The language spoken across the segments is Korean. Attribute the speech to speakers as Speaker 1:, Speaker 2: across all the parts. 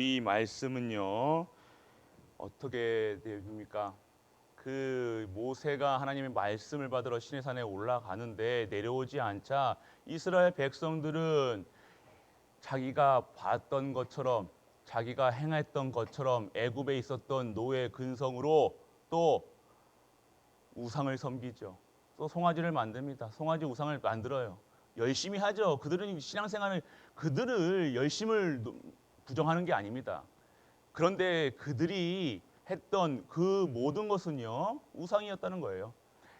Speaker 1: 우리 말씀은요 어떻게 됩니까? 그 모세가 하나님의 말씀을 받으러 시내산에 올라가는데 내려오지 않자 이스라엘 백성들은 자기가 봤던 것처럼 자기가 행했던 것처럼 애굽에 있었던 노예 근성으로 또 우상을 섬기죠. 또 송아지를 만듭니다. 송아지 우상을 만들어요. 열심히 하죠. 그들은 신앙생활을 그들을 열심을 노- 부정하는 게 아닙니다. 그런데 그들이 했던 그 모든 것은요 우상이었다는 거예요.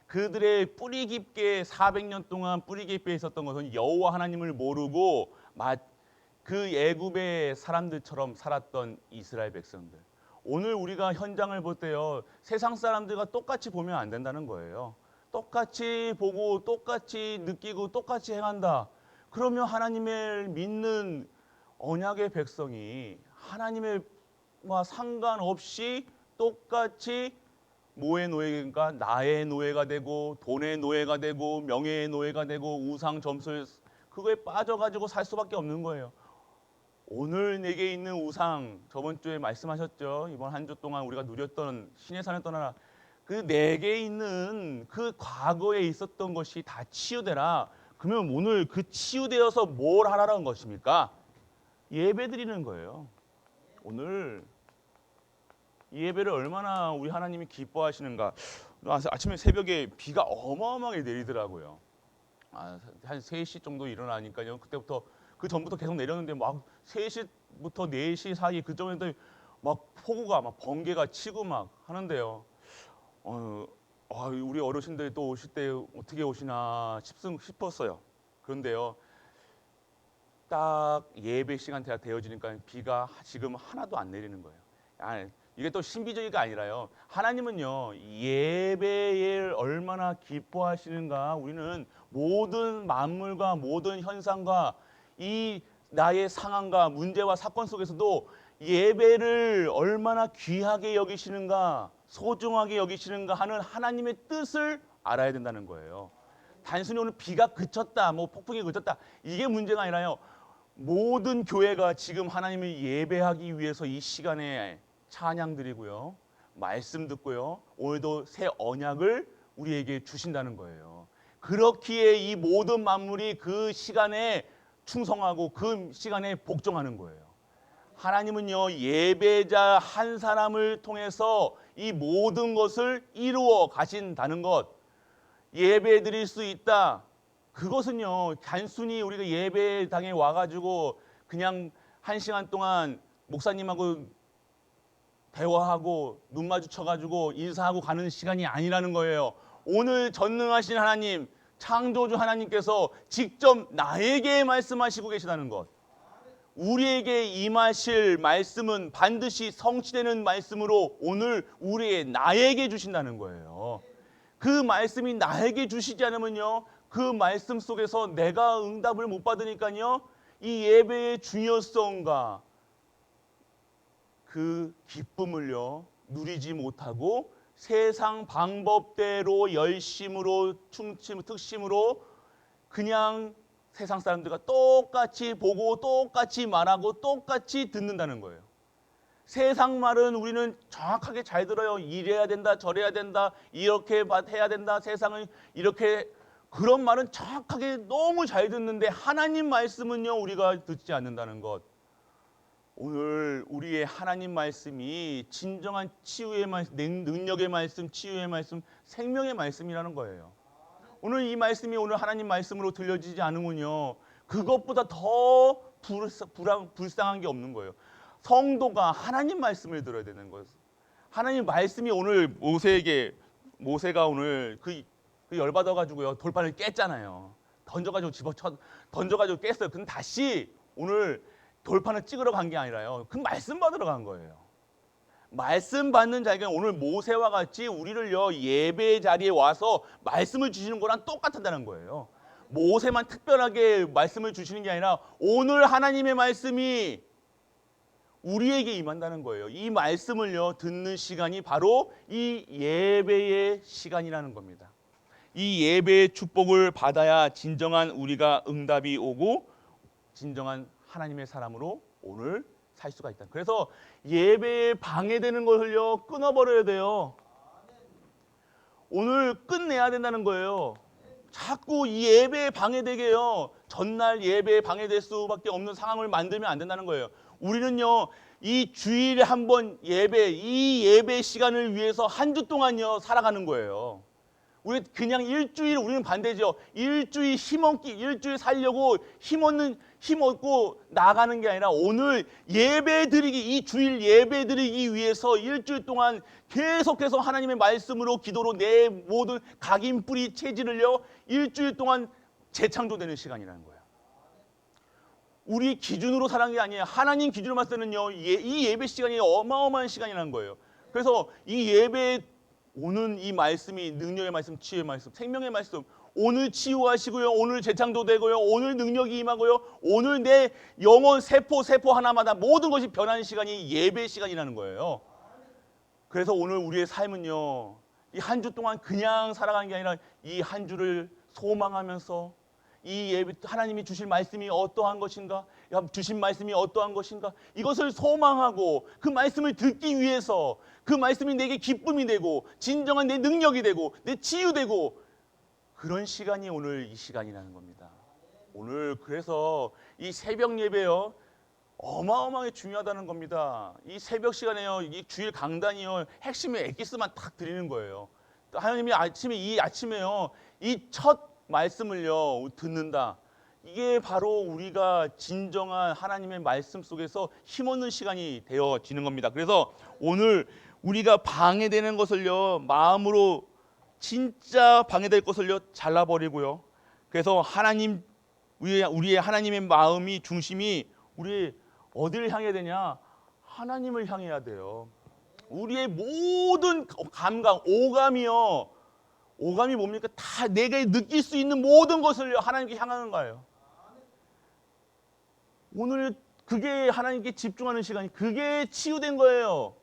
Speaker 1: 그들의 뿌리 깊게 400년 동안 뿌리 깊게 있었던 것은 여호와 하나님을 모르고 마- 그 애굽의 사람들처럼 살았던 이스라엘 백성들. 오늘 우리가 현장을 볼 때요 세상 사람들과 똑같이 보면 안 된다는 거예요. 똑같이 보고 똑같이 느끼고 똑같이 행한다. 그러면 하나님을 믿는 언약의 백성이 하나님과 상관없이 똑같이 뭐의 노예인가 나의 노예가 되고 돈의 노예가 되고 명예의 노예가 되고 우상 점수 그거에 빠져가지고 살 수밖에 없는 거예요. 오늘 내게 있는 우상 저번 주에 말씀하셨죠. 이번 한 주 동안 우리가 누렸던 신의 산을 떠나라. 그 내게 있는 그 과거에 있었던 것이 다 치유되라. 그러면 오늘 그 치유되어서 뭘 하라는 것입니까? 예배 드리는 거예요. 오늘 이 예배를 얼마나 우리 하나님이 기뻐하시는가. 아, 아침에 새벽에 비가 어마어마하게 내리더라고요. 아, 한 3시 정도 일어나니까요. 그때부터 그 전부터 계속 내렸는데 막 3시부터 4시 사이 그정도에 막 폭우가 막 번개가 치고 막 하는데요. 어, 아, 우리 어르신들이 또 오실 때 어떻게 오시나 싶, 싶었어요. 그런데요. 딱 예배 시간대가 되어지니까 비가 지금 하나도 안 내리는 거예요. 아, 이게 또 신비적이가 아니라요. 하나님은요 예배를 얼마나 기뻐하시는가 우리는 모든 만물과 모든 현상과 이 나의 상황과 문제와 사건 속에서도 예배를 얼마나 귀하게 여기시는가 소중하게 여기시는가 하는 하나님의 뜻을 알아야 된다는 거예요. 단순히 오늘 비가 그쳤다, 뭐 폭풍이 그쳤다 이게 문제가 아니라요. 모든 교회가 지금 하나님을 예배하기 위해서 이 시간에 찬양 드리고요. 말씀 듣고요. 오늘도 새 언약을 우리에게 주신다는 거예요. 그렇기에 이 모든 만물이 그 시간에 충성하고 그 시간에 복종하는 거예요. 하나님은요, 예배자 한 사람을 통해서 이 모든 것을 이루어 가신다는 것. 예배 드릴 수 있다. 그것은요, 단순히 우리가 예배당에 와가지고 그냥 한 시간 동안 목사님하고 대화하고 눈 마주쳐가지고 인사하고 가는 시간이 아니라는 거예요. 오늘 전능하신 하나님, 창조주 하나님께서 직접 나에게 말씀하시고 계시다는 것. 우리에게 임하실 말씀은 반드시 성취되는 말씀으로 오늘 우리의 나에게 주신다는 거예요. 그 말씀이 나에게 주시지 않으면요. 그 말씀 속에서 내가 응답을 못 받으니까요. 이 예배의 중요성과 그 기쁨을요. 누리지 못하고 세상 방법대로 열심으로 충심 특심으로 그냥 세상 사람들과 똑같이 보고 똑같이 말하고 똑같이 듣는다는 거예요. 세상 말은 우리는 정확하게 잘 들어요. 이래야 된다, 저래야 된다, 이렇게 해야 된다, 세상은 이렇게 그런 말은 정확하게 너무 잘 듣는데 하나님 말씀은요 우리가 듣지 않는다는 것. 오늘 우리의 하나님 말씀이 진정한 치유의 말씀, 능력의 말씀, 치유의 말씀, 생명의 말씀이라는 거예요. 오늘 이 말씀이 오늘 하나님 말씀으로 들려지지 않으면요. 그것보다 더 불쌍, 불쌍한 게 없는 거예요. 성도가 하나님 말씀을 들어야 되는 거예요. 하나님 말씀이 오늘 모세에게 모세가 오늘 그, 그 열받아 가지고요 돌판을 깼잖아요. 던져가지고 집어쳐 던져가지고 깼어요. 근데 다시 오늘 돌판을 찍으러 간 게 아니라요. 그 말씀 받으러 간 거예요. 말씀 받는 자에게 오늘 모세와 같이 우리를요 예배 자리에 와서 말씀을 주시는 거랑 똑같다는 거예요. 모세만 특별하게 말씀을 주시는 게 아니라 오늘 하나님의 말씀이 우리에게 임한다는 거예요. 이 말씀을요 듣는 시간이 바로 이 예배의 시간이라는 겁니다. 이 예배의 축복을 받아야 진정한 우리가 응답이 오고 진정한 하나님의 사람으로 오늘 살 수가 있다. 그래서 예배에 방해되는 것을요 끊어버려야 돼요. 오늘 끝내야 된다는 거예요. 자꾸 이 예배에 방해되게요. 전날 예배에 방해될 수밖에 없는 상황을 만들면 안 된다는 거예요. 우리는요, 이 주일에 한 번 예배, 이 예배 시간을 위해서 한 주 동안요, 살아가는 거예요. 우리 그냥 일주일 우리는 반대죠. 일주일 힘없기, 일주일 살려고 힘없는 힘 얻고 나가는 게 아니라 오늘 예배 드리기 이 주일 예배 드리기 위해서 일주일 동안 계속해서 하나님의 말씀으로 기도로 내 모든 각인 뿌리 체질을요 일주일 동안 재창조되는 시간이라는 거예요. 우리 기준으로 살아간 게 아니에요. 하나님 기준으로 봤을 때는요 예, 이 예배 시간이 어마어마한 시간이라는 거예요. 그래서 이 예배 오는 이 말씀이 능력의 말씀, 치유의 말씀, 생명의 말씀. 오늘 치유하시고요. 오늘 재창조되고요. 오늘 능력이 임하고요. 오늘 내 영혼 세포 세포 하나마다 모든 것이 변하는 시간이 예배 시간이라는 거예요. 그래서 오늘 우리의 삶은요. 이 한 주 동안 그냥 살아가는 게 아니라 이 한 주를 소망하면서 이 예배 하나님이 주실 말씀이 어떠한 것인가? 주신 말씀이 어떠한 것인가? 이것을 소망하고 그 말씀을 듣기 위해서 그 말씀이 내게 기쁨이 되고 진정한 내 능력이 되고 내 치유되고 그런 시간이 오늘 이 시간이라는 겁니다. 오늘 그래서 이 새벽 예배요. 어마어마하게 중요하다는 겁니다. 이 새벽 시간에요. 이 주일 강단이요. 핵심의 엑기스만 딱 드리는 거예요. 하나님이 아침에 이 아침에요. 이 첫 말씀을요. 듣는다. 이게 바로 우리가 진정한 하나님의 말씀 속에서 힘없는 시간이 되어지는 겁니다. 그래서 오늘 우리가 방해되는 것을요. 마음으로 진짜 방해될 것을요. 잘라버리고요. 그래서 하나님 우리의, 우리의 하나님의 마음이 중심이 우리 어디를 향해야 되냐? 하나님을 향해야 돼요. 우리의 모든 감각, 오감이요. 오감이 뭡니까? 다 내가 느낄 수 있는 모든 것을 하나님께 향하는 거예요. 오늘 그게 하나님께 집중하는 시간이 그게 치유된 거예요.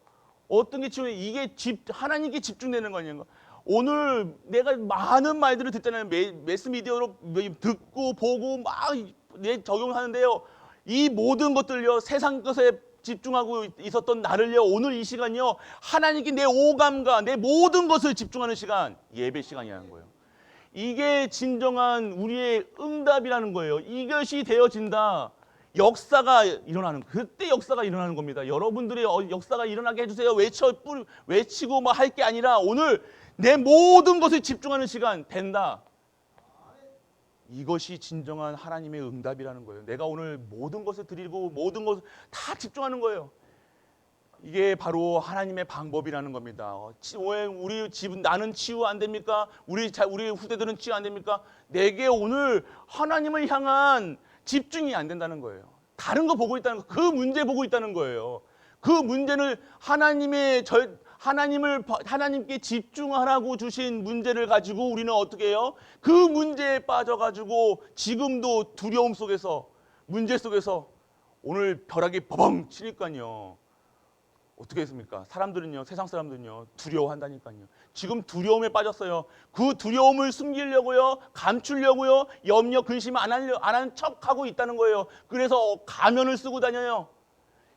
Speaker 1: 어떤 게 치유돼? 이게 집 하나님께 집중되는 거냐는 거. 오늘 내가 많은 말들을 듣잖아요. 매, 매스 미디어로 듣고 보고 막 적용하는데요. 이 모든 것들요 세상 것에 집중하고 있었던 나를요 오늘 이 시간요 하나님께 내 오감과 내 모든 것을 집중하는 시간 예배 시간이라는 거예요. 이게 진정한 우리의 응답이라는 거예요. 이것이 되어진다. 역사가 일어나는 그때 역사가 일어나는 겁니다. 여러분들의 어, 역사가 일어나게 해주세요. 외쳐 뿌 외치고 뭐 할 게 아니라 오늘 내 모든 것을 집중하는 시간 된다. 이것이 진정한 하나님의 응답이라는 거예요. 내가 오늘 모든 것을 드리고 모든 것을 다 집중하는 거예요. 이게 바로 하나님의 방법이라는 겁니다. 어, 왜 우리 집 나는 치유 안 됩니까? 우리 자, 우리 후대들은 치유 안 됩니까? 내게 오늘 하나님을 향한 집중이 안 된다는 거예요. 다른 거 보고 있다는 거, 그 문제 보고 있다는 거예요. 그 문제를 하나님의 절 하나님을 하나님께 집중하라고 주신 문제를 가지고 우리는 어떻게 해요? 그 문제에 빠져 가지고 지금도 두려움 속에서 문제 속에서 오늘 벼락이 버벙 치니까요. 어떻게 했습니까? 사람들은요, 세상 사람들은요, 두려워한다니까요. 지금 두려움에 빠졌어요. 그 두려움을 숨기려고요, 감추려고요, 염려, 근심 안 하려, 안 하는 척 하고 있다는 거예요. 그래서 가면을 쓰고 다녀요.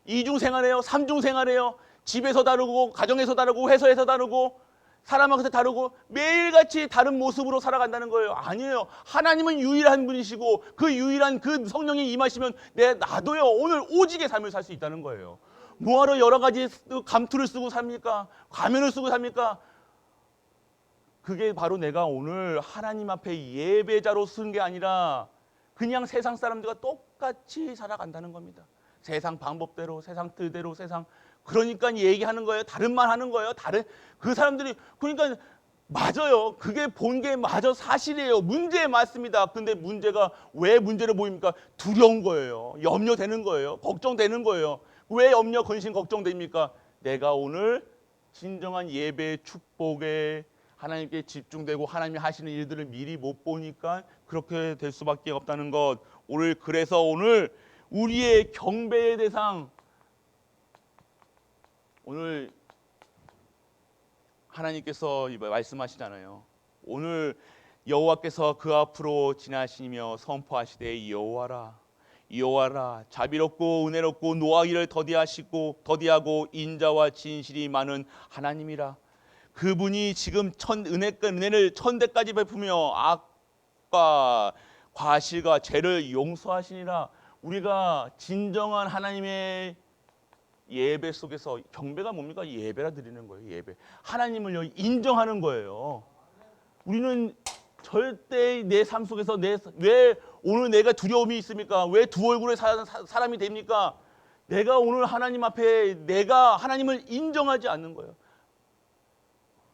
Speaker 1: 이중 생활해요, 삼중 생활해요. 집에서 다르고, 가정에서 다르고, 회사에서 다르고, 사람한테 다르고, 매일같이 다른 모습으로 살아간다는 거예요. 아니에요. 하나님은 유일한 분이시고, 그 유일한 그 성령이 임하시면, 내, 나도요, 오늘 오직의 삶을 살 수 있다는 거예요. 뭐하러 여러 가지 감투를 쓰고 삽니까? 가면을 쓰고 삽니까? 그게 바로 내가 오늘 하나님 앞에 예배자로 쓴 게 아니라 그냥 세상 사람들과 똑같이 살아간다는 겁니다. 세상 방법대로, 세상 뜻대로, 세상 그러니까 얘기하는 거예요. 다른 말 하는 거예요. 다른 그 사람들이 그러니까 맞아요. 그게 본 게 맞아 사실이에요. 문제 맞습니다. 근데 문제가 왜 문제로 보입니까? 두려운 거예요. 염려되는 거예요. 걱정되는 거예요. 왜 염려, 근심, 걱정됩니까? 내가 오늘 진정한 예배, 축복에 하나님께 집중되고 하나님이 하시는 일들을 미리 못 보니까 그렇게 될 수밖에 없다는 것. 오늘 그래서 오늘 우리의 경배의 대상 오늘 하나님께서 말씀하시잖아요. 오늘 여호와께서 그 앞으로 지나시며 선포하시되 여호와라 여호와라 자비롭고 은혜롭고 노하기를 더디하시고 더디하고 인자와 진실이 많은 하나님이라 그분이 지금 천 은혜가 은혜를 천대까지 베푸며 악과 과실과 죄를 용서하시니라 우리가 진정한 하나님의 예배 속에서 경배가 뭡니까 예배라 드리는 거예요 예배 하나님을 인정하는 거예요 우리는 절대 내 삶 속에서 내 왜 오늘 내가 두려움이 있습니까? 왜 두 얼굴의 사, 사- 사람이 됩니까? 내가 오늘 하나님 앞에 내가 하나님을 인정하지 않는 거예요.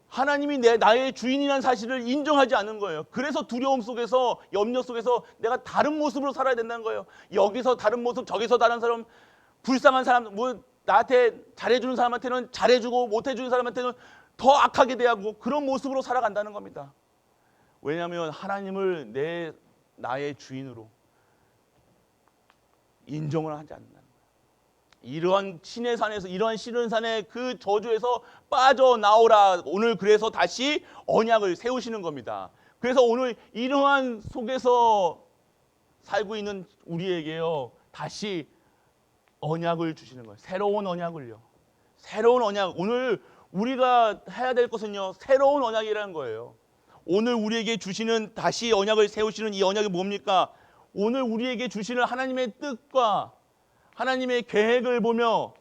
Speaker 1: 하나님이 내 나의 주인이라는 사실을 인정하지 않는 거예요. 그래서 두려움 속에서 염려 속에서 내가 다른 모습으로 살아야 된다는 거예요. 여기서 다른 모습, 저기서 다른 사람, 불쌍한 사람, 뭐 나한테 잘해주는 사람한테는 잘해주고 못해주는 사람한테는 더 악하게 대하고 그런 모습으로 살아간다는 겁니다. 왜냐하면 하나님을 내 나의 주인으로 인정을 하지 않는다는 거예요. 이러한 신의 산에서 이러한 신의 산의 그 저주에서 빠져나오라. 오늘 그래서 다시 언약을 세우시는 겁니다. 그래서 오늘 이러한 속에서 살고 있는 우리에게요. 다시 언약을 주시는 거예요. 새로운 언약을요. 새로운 언약. 오늘 우리가 해야 될 것은요. 새로운 언약이라는 거예요. 오늘 우리에게 주시는 다시 언약을 세우시는 이 언약이 뭡니까? 오늘 우리에게 주시는 하나님의 뜻과 하나님의 계획을 보며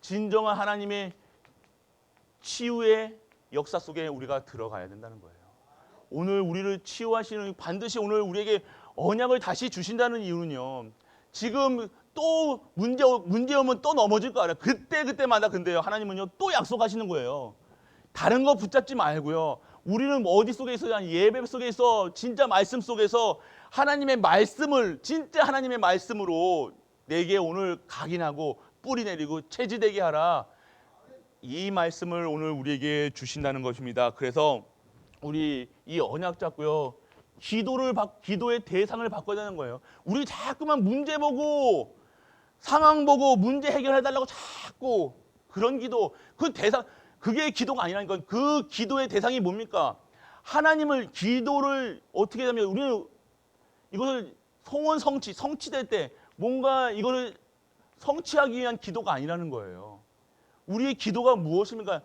Speaker 1: 진정한 하나님의 치유의 역사 속에 우리가 들어가야 된다는 거예요. 오늘 우리를 치유하시는 반드시 오늘 우리에게 언약을 다시 주신다는 이유는요. 지금 또 문제 문제 오면 또 넘어질 거 알아요. 그때 그때마다 근데요. 하나님은요 또 약속하시는 거예요. 다른 거 붙잡지 말고요. 우리는 뭐 어디 속에 있어? 예배 속에 있어. 진짜 말씀 속에서 하나님의 말씀을 진짜 하나님의 말씀으로 내게 오늘 각인하고 뿌리 내리고 체지되게 하라. 이 말씀을 오늘 우리에게 주신다는 것입니다. 그래서 우리 이 언약 잡고요. 기도를 받, 기도의 대상을 바꿔야 되는 거예요. 우리 자꾸만 문제 보고 상황 보고 문제 해결해 달라고 자꾸 그런 기도 그 대상 그게 기도가 아니라니까 그 기도의 대상이 뭡니까? 하나님을 기도를 어떻게 하면 우리는 이것을 성원 성취 성취될 때 뭔가 이거를 성취하기 위한 기도가 아니라는 거예요. 우리의 기도가 무엇입니까?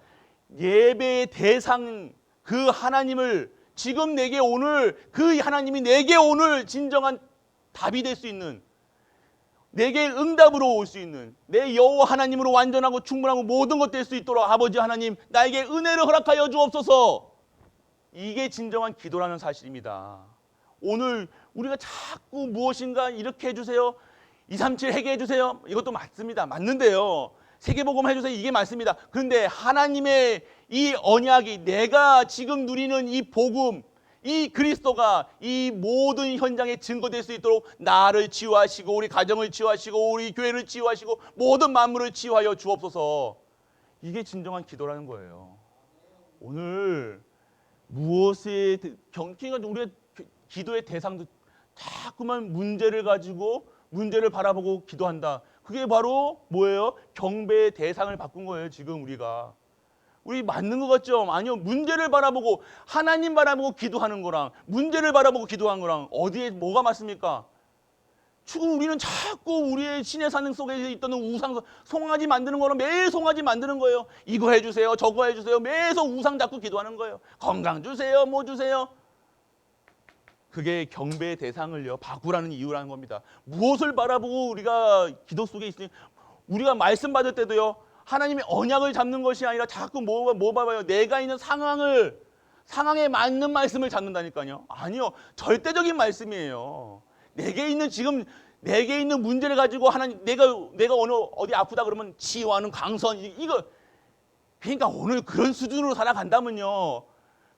Speaker 1: 예배의 대상 그 하나님을 지금 내게 오늘 그 하나님이 내게 오늘 진정한 답이 될 수 있는 내게 응답으로 올 수 있는 내 여호와 하나님으로 완전하고 충분하고 모든 것 될 수 있도록 아버지 하나님 나에게 은혜를 허락하여 주옵소서. 이게 진정한 기도라는 사실입니다. 오늘 우리가 자꾸 무엇인가 이렇게 해주세요. 237 해결해 주세요. 이것도 맞습니다. 맞는데요. 세계복음 해주세요. 이게 맞습니다. 그런데 하나님의 이 언약이 내가 지금 누리는 이 복음, 이 그리스도가 이 모든 현장에 증거될 수 있도록 나를 치유하시고 우리 가정을 치유하시고 우리 교회를 치유하시고 모든 만물을 치유하여 주옵소서. 이게 진정한 기도라는 거예요. 오늘 무엇에 경기가 우리의 기도의 대상도 자꾸만 문제를 가지고 문제를 바라보고 기도한다. 그게 바로 뭐예요? 경배의 대상을 바꾼 거예요. 지금 우리가. 우리 맞는 것 같죠? 아니요. 문제를 바라보고 하나님 바라보고 기도하는 거랑 문제를 바라보고 기도하는 거랑 어디에 뭐가 맞습니까? 지금 우리는 자꾸 우리의 신의 산능 속에 있던 우상 송아지 만드는 거는 매일 송아지 만드는 거예요. 이거 해주세요, 저거 해주세요. 매일 우상 잡고 기도하는 거예요. 건강 주세요, 뭐 주세요. 그게 경배의 대상을요 바꾸라는 이유라는 겁니다. 무엇을 바라보고 우리가 기도 속에 있으니 우리가 말씀 받을 때도요 하나님의 언약을 잡는 것이 아니라 자꾸 뭐, 뭐 봐봐요 내가 있는 상황을 상황에 맞는 말씀을 잡는다니까요. 아니요 절대적인 말씀이에요. 내게 있는 지금 내게 있는 문제를 가지고 하나님 내가 내가 어느 어디 아프다 그러면 치유하는 강선 이- 이거 그러니까 오늘 그런 수준으로 살아간다면요.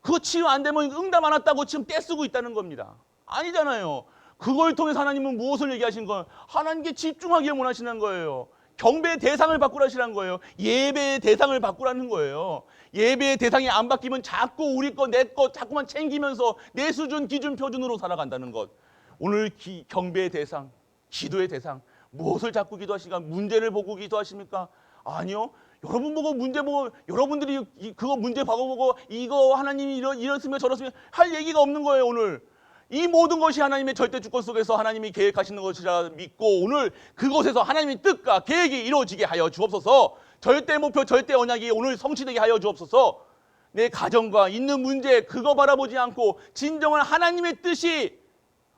Speaker 1: 그거 치유 안 되면 응답 안 왔다고 지금 떼쓰고 있다는 겁니다. 아니잖아요. 그걸 통해서 하나님은 무엇을 얘기하신 거예요? 하나님께 집중하기를 원하시는 거예요. 경배의 대상을 바꾸라시는 거예요. 예배의 대상을 바꾸라는 거예요. 예배의 대상이 안 바뀌면 자꾸 우리 거, 내 거 자꾸만 챙기면서 내 수준, 기준, 표준으로 살아간다는 것. 오늘 기- 경배의 대상, 기도의 대상, 무엇을 자꾸 기도하시니까 문제를 보고 기도하십니까? 아니요. 여러분 보고 문제 보고 여러분들이 이- 그거 문제 보고 보고 이거 하나님이 이러, 이렇으면 저렇으면 할 얘기가 없는 거예요 오늘 이 모든 것이 하나님의 절대 주권 속에서 하나님이 계획하시는 것이라 믿고 오늘 그곳에서 하나님의 뜻과 계획이 이루어지게 하여 주옵소서. 절대 목표, 절대 언약이 오늘 성취되게 하여 주옵소서. 내 가정과 있는 문제 그거 바라보지 않고 진정한 하나님의 뜻이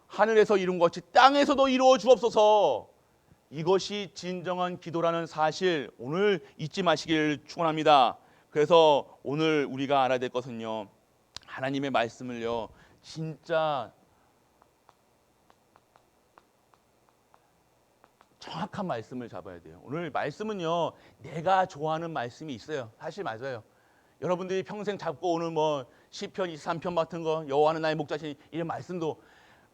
Speaker 1: 하늘에서 이룬 것이 땅에서도 이루어 주옵소서. 이것이 진정한 기도라는 사실 오늘 잊지 마시길 축원합니다. 그래서 오늘 우리가 알아야 될 것은요. 하나님의 말씀을요. 진짜 정확한 말씀을 잡아야 돼요. 오늘 말씀은요. 내가 좋아하는 말씀이 있어요. 사실 맞아요. 여러분들이 평생 잡고 오는 뭐 시편 23편 같은 거 여호와는 나의 목자신 이런 말씀도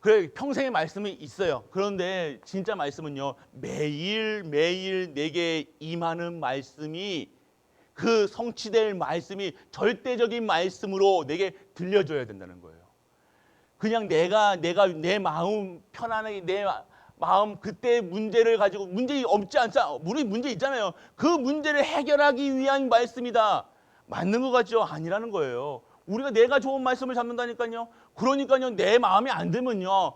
Speaker 1: 그래 평생의 말씀이 있어요. 그런데 진짜 말씀은요. 매일 매일 내게 임하는 말씀이 그 성취될 말씀이 절대적인 말씀으로 내게 들려줘야 된다는 거예요. 그냥 내가 내가 내 마음 편안하게 내 마음 그때 문제를 가지고 문제 없지 않자 우리 문제 있잖아요. 그 문제를 해결하기 위한 말씀이다. 맞는 것 같죠? 아니라는 거예요. 우리가 내가 좋은 말씀을 잡는다니까요. 그러니까요. 내 마음에 안 들면요.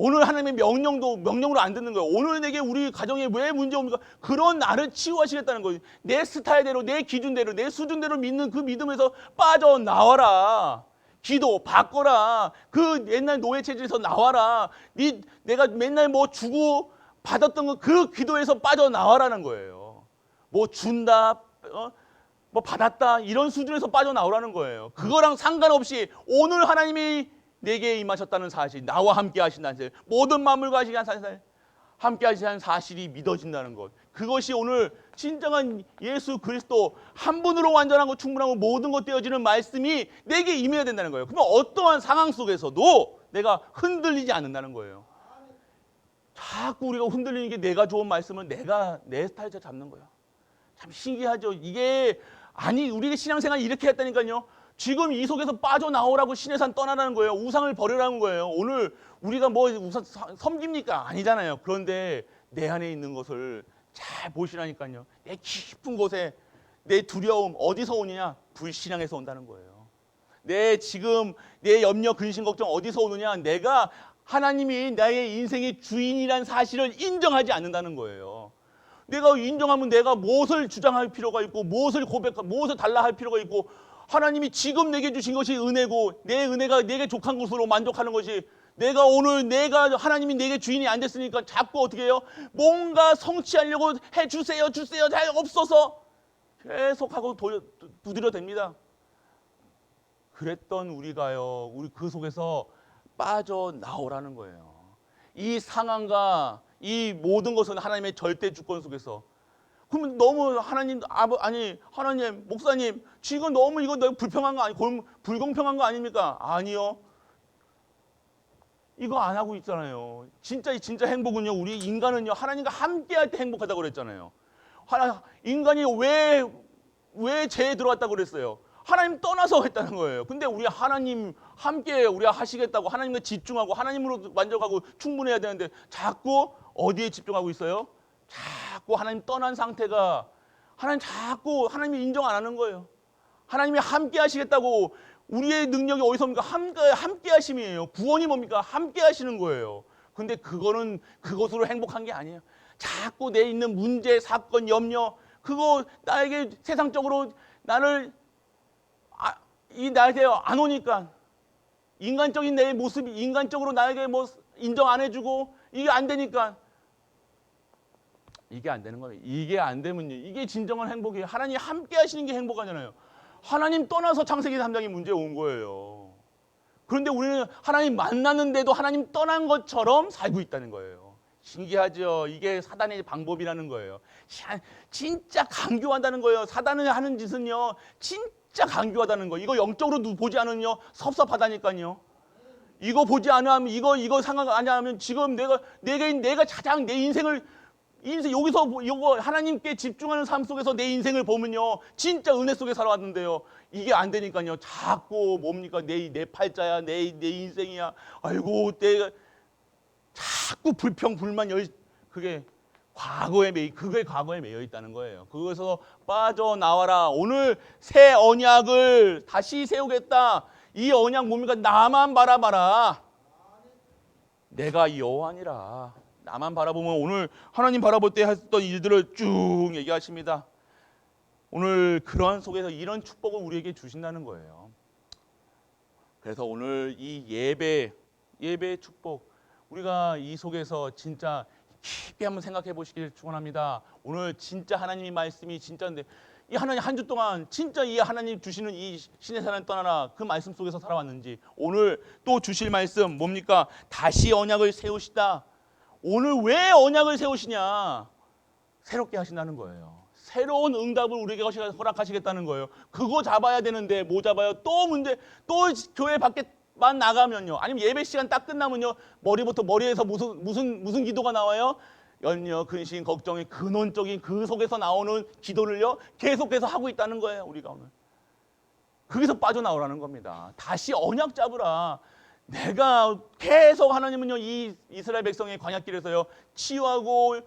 Speaker 1: 오늘 하나님의 명령도 명령으로 안 듣는 거예요. 오늘 내게 우리 가정에 왜 문제 옵니까? 그런 나를 치유하시겠다는 거예요. 내 스타일대로, 내 기준대로, 내 수준대로 믿는 그 믿음에서 빠져나와라. 기도 바꿔라. 그 옛날 노예 체질에서 나와라. 네, 내가 맨날 뭐 주고 받았던 거 그 기도에서 빠져나와라는 거예요. 뭐 준다, 어? 뭐 받았다 이런 수준에서 빠져나오라는 거예요. 그거랑 상관없이 오늘 하나님이 내게 임하셨다는 사실, 나와 함께 하신다는 사실, 모든 만물과 하시는 함께 하시는 사실이 믿어진다는 것. 그것이 오늘 진정한 예수 그리스도 한 분으로 완전하고 충분하고 모든 것 되어지는 말씀이 내게 임해야 된다는 거예요. 그러면 어떠한 상황 속에서도 내가 흔들리지 않는다는 거예요. 자꾸 우리가 흔들리는 게 내가 좋은 말씀을 내가 내 스타일대로 잡는 거야. 참 신기하죠. 이게 아니 우리가 신앙생활 이렇게 했다니까요. 지금 이 속에서 빠져나오라고 신의 산 떠나라는 거예요. 우상을 버리라는 거예요. 오늘 우리가 뭐 우상 섬깁니까? 아니잖아요. 그런데 내 안에 있는 것을 잘 보시라니까요. 내 깊은 곳에 내 두려움 어디서 오느냐? 불신앙에서 온다는 거예요. 내 지금 내 염려 근심 걱정 어디서 오느냐? 내가 하나님이 나의 인생의 주인이란 사실을 인정하지 않는다는 거예요. 내가 인정하면 내가 무엇을 주장할 필요가 있고 무엇을 고백, 무엇을 달라 할 필요가 있고 하나님이 지금 내게 주신 것이 은혜고 내 은혜가 내게 족한 것으로 만족하는 것이 내가 오늘 내가 하나님이 내게 주인이 안 됐으니까 자꾸 어떻게 해요? 뭔가 성취하려고 해 주세요, 주세요, 잘 없어서 계속하고 도- 두드려 댑니다. 그랬던 우리가요, 우리 그 속에서 빠져 나오라는 거예요. 이 상황과 이 모든 것은 하나님의 절대 주권 속에서 그러면 너무 하나님 아버 아니 하나님 목사님 지금 너무 이거 너무 불평한 거 아니 고 불공평한 거 아닙니까? 아니요. 이거 안 하고 있잖아요. 진짜 진짜 행복은요. 우리 인간은요. 하나님과 함께할 때 행복하다고 그랬잖아요. 하나 인간이 왜 왜 죄에 들어왔다고 그랬어요? 하나님 떠나서 했다는 거예요. 근데 우리 하나님 함께 우리 가 하시겠다고 하나님과 집중하고 하나님으로 만족하고 충분해야 되는데 자꾸 어디에 집중하고 있어요? 자꾸 하나님 떠난 상태가 하나님 자꾸 하나님이 인정 안 하는 거예요. 하나님이 함께 하시겠다고 우리의 능력이 어디서 옵니까? 함께, 함께 하심이에요. 구원이 뭡니까? 함께 하시는 거예요. 근데 그거는 그것으로 행복한 게 아니에요. 자꾸 내 있는 문제, 사건, 염려, 그거 나에게 세상적으로 나를 아, 이 나에게 안 오니까 인간적인 내 모습이 인간적으로 나에게 뭐 인정 안 해주고 이게 안 되니까 이게 안 되는 거예요. 이게 안 되면요. 이게 진정한 행복이에요. 하나님 함께 하시는 게 행복하잖아요. 하나님 떠나서 창세기 3장이 문제 온 거예요. 그런데 우리는 하나님 만났는데도 하나님 떠난 것처럼 살고 있다는 거예요. 신기하죠. 이게 사단의 방법이라는 거예요. 샤- 진짜 강교한다는 거예요. 사단이 하는 짓은요. 진짜 강교하다는 거. 이거 영적으로 누- 보지 않으면요. 섭섭하다니까요. 이거 보지 않으면 이거 이거 상관 안 하면 지금 내가 내가 내가 가장 내 인생을 인생 여기서 뭐 이거 하나님께 집중하는 삶 속에서 내 인생을 보면요 진짜 은혜 속에 살아왔는데요 이게 안 되니까요 자꾸 뭡니까 내 내 팔자야 내 내 인생이야 아이고 내가 자꾸 불평 불만 열 그게 과거에 매 그게 과거에 매여 있다는 거예요. 그것에서 빠져 나와라. 오늘 새 언약을 다시 세우겠다. 이 언약 뭡니까? 나만 바라봐라. 내가 여호와니라. 나만 바라보면 오늘 하나님 바라볼 때 했던 일들을 쭉 얘기하십니다. 오늘 그러한 속에서 이런 축복을 우리에게 주신다는 거예요. 그래서 오늘 이 예배 예배의 축복 우리가 이 속에서 진짜 깊이 한번 생각해 보시길 축원합니다. 오늘 진짜 하나님의 말씀이 진짜인데 이 하나님 한 주 동안 진짜 이 하나님 주시는 이 신의 사람 떠나라 그 말씀 속에서 살아왔는지 오늘 또 주실 말씀 뭡니까? 다시 언약을 세우시다. 오늘 왜 언약을 세우시냐? 새롭게 하신다는 거예요. 새로운 응답을 우리에게 허락하시겠다는 거예요. 그거 잡아야 되는데 뭐 잡아요? 또 문제 또 교회 밖에만 나가면요. 아니면 예배 시간 딱 끝나면요. 머리부터 머리에서 무슨 무슨 무슨 기도가 나와요? 연려, 근심, 걱정의 근원적인 그 속에서 나오는 기도를요. 계속해서 하고 있다는 거예요. 우리가 오늘. 거기서 빠져나오라는 겁니다. 다시 언약 잡으라. 내가 계속 하나님은요 이 이스라엘 백성의 광야길에서요 치유하고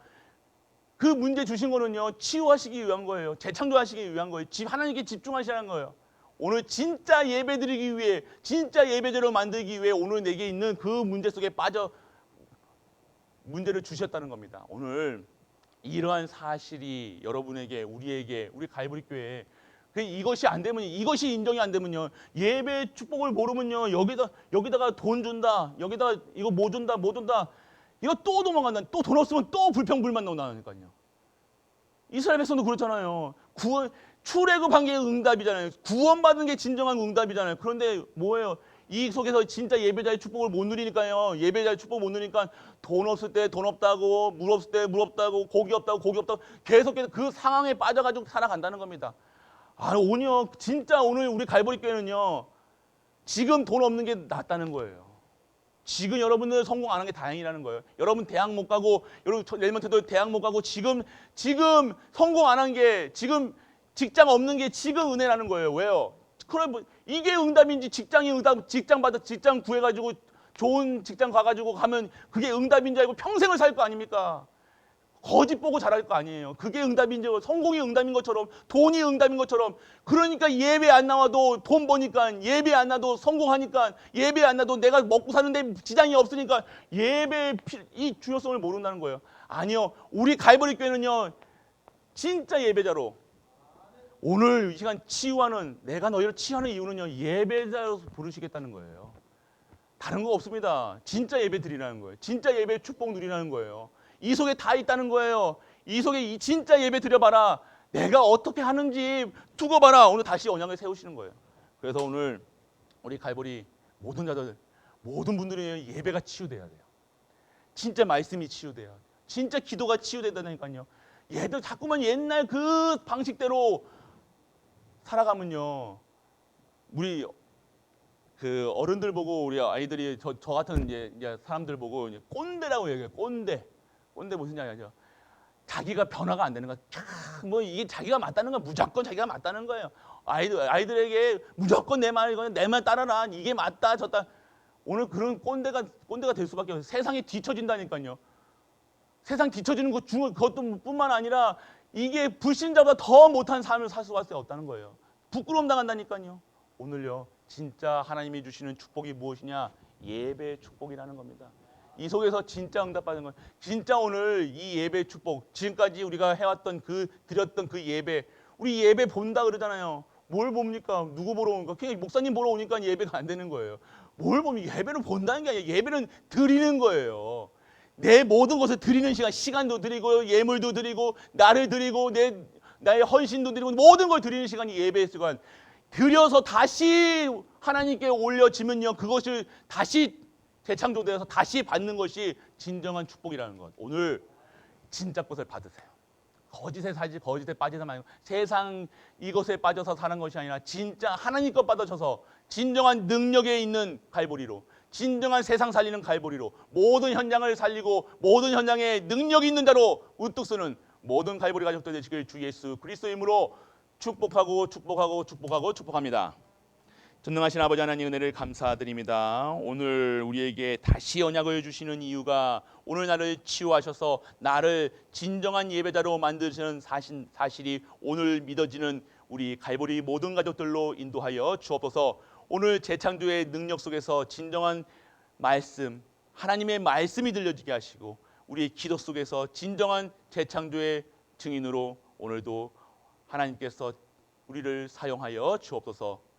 Speaker 1: 그 문제 주신 거는요 치유하시기 위한 거예요. 재창조하시기 위한 거예요. 집 하나님께 집중하시라는 거예요. 오늘 진짜 예배드리기 위해 진짜 예배대로 만들기 위해 오늘 내게 있는 그 문제 속에 빠져 문제를 주셨다는 겁니다. 오늘 이러한 사실이 여러분에게 우리에게 우리 갈보리 교회에 그 이것이 안 되면 이것이 인정이 안 되면요 예배 축복을 모르면요 여기다 여기다가 돈 준다 여기다 이거 뭐 준다 뭐 준다 이거 또 도망간다 또 돈 없으면 또 불평불만 나오니까요. 이스라엘 백성도 그렇잖아요. 구원 출애굽한 게 응답이잖아요. 구원받은 게 진정한 응답이잖아요. 그런데 뭐예요? 이 속에서 진짜 예배자의 축복을 못 누리니까요. 예배자의 축복 못 누리니까 돈 없을 때 돈 없다고 물 없을 때 물 없다고 고기 없다고 고기 없다고 계속해서 그 상황에 빠져가지고 살아간다는 겁니다 아, 오늘요, 진짜 오늘 우리 갈보리 교회는요, 지금 돈 없는 게 낫다는 거예요. 지금 여러분들 성공 안 한 게 다행이라는 거예요. 여러분 대학 못 가고, 여러분 내일부터도 대학 못 가고, 지금, 지금 성공 안 한 게, 지금 직장 없는 게 지금 은혜라는 거예요. 왜요? 그럼 뭐, 이게 응답인지 직장이 응답, 직장 받아, 직장 구해 가지고 좋은 직장 가 가지고 가면 그게 응답인 줄 알고 평생을 살 거 아닙니까? 거짓 보고 잘할 거 아니에요. 그게 응답인 줄 성공이 응답인 것처럼 돈이 응답인 것처럼 그러니까 예배 안 나와도 돈 버니까 예배 안 나도 성공하니까 예배 안 나도 내가 먹고 사는데 지장이 없으니까 예배 피- 이 중요성을 모른다는 거예요. 아니요. 우리 갈보리 교회는요. 진짜 예배자로 오늘 이 시간 치유하는 내가 너희를 치유하는 이유는요. 예배자로 부르시겠다는 거예요. 다른 거 없습니다. 진짜 예배 드리라는 거예요. 진짜 예배 축복 누리라는 거예요. 이 속에 다 있다는 거예요. 이 속에 이 진짜 예배 드려봐라. 내가 어떻게 하는지 두고 봐라. 오늘 다시 언약을 세우시는 거예요. 그래서 오늘 우리 갈보리 모든 자들, 모든 분들의 예배가 치유돼야 돼요. 진짜 말씀이 치유돼야 돼요. 진짜 기도가 치유된다니까요. 얘들 자꾸만 옛날 그 방식대로 살아가면요. 우리 그 어른들 보고 우리 아이들이 저, 저 같은 이제 사람들 보고 이제 꼰대라고 얘기해요. 꼰대. 꼰대 무슨 얘기죠? 자기가 변화가 안 되는 거. 캬, 뭐 이게 자기가 맞다는 건 무조건 자기가 맞다는 거예요. 아이들 아이들에게 무조건 내 말 이거 내말 따라라. 이게 맞다 저다. 오늘 그런 꼰대가 꼰대가 될 수밖에 없어요. 세상이 뒤처진다니까요. 세상 뒤처지는 것 중, 그것도 뿐만 아니라 이게 불신자보다 더 못한 삶을 살 수밖에 없다는 거예요. 부끄러움 당한다니까요. 오늘요, 진짜 하나님이 주시는 축복이 무엇이냐? 예배의 축복이라는 겁니다. 이 속에서 진짜 응답받는 건 진짜 오늘 이 예배 축복 지금까지 우리가 해왔던 그 드렸던 그 예배 우리 예배 본다 그러잖아요. 뭘 봅니까? 누구 보러 오니까 그냥 목사님 보러 오니까 예배가 안 되는 거예요. 뭘 봅니까? 예배를 본다는 게 아니라 예배는 드리는 거예요. 내 모든 것을 드리는 시간, 시간도 드리고 예물도 드리고 나를 드리고 내 나의 헌신도 드리고 모든 걸 드리는 시간이 예배의 시간. 드려서 다시 하나님께 올려지면요 그것을 다시 재창조되어서 다시 받는 것이 진정한 축복이라는 것. 오늘 진짜 것을 받으세요. 거짓에 살지 거짓에 빠지지 말고 세상 이것에 빠져서 사는 것이 아니라 진짜 하나님 것 받아셔서 진정한 능력에 있는 갈보리로 진정한 세상 살리는 갈보리로 모든 현장을 살리고 모든 현장에 능력이 있는 자로 우뚝 서는 모든 갈보리 가족들 되시길 주 예수 그리스도의 이름으로 축복하고 축복하고 축복하고 축복합니다. 전능하신 아버지 하나님 은혜를 감사드립니다. 오늘 우리에게 다시 언약을 주시는 이유가 오늘 나를 치유하셔서 나를 진정한 예배자로 만드시는 사실, 사실이 오늘 믿어지는 우리 갈보리 모든 가족들로 인도하여 주옵소서. 오늘 재창조의 능력 속에서 진정한 말씀, 하나님의 말씀이 들려지게 하시고 우리의 기도 속에서 진정한 재창조의 증인으로 오늘도 하나님께서 우리를 사용하여 주옵소서.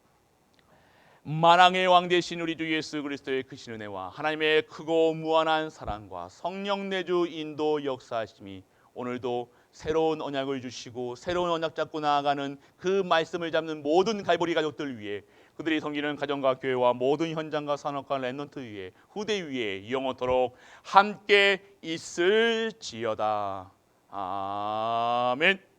Speaker 1: 만왕의 왕 되신 우리 주 예수 그리스도의 크신 은혜와 하나님의 크고 무한한 사랑과 성령 내주 인도 역사하심이 오늘도 새로운 언약을 주시고 새로운 언약 잡고 나아가는 그 말씀을 잡는 모든 갈보리 가족들 위해 그들이 섬기는 가정과 교회와 모든 현장과 산업과 랩넌트 위에 후대 위에 영원토록 함께 있을지어다. 아멘.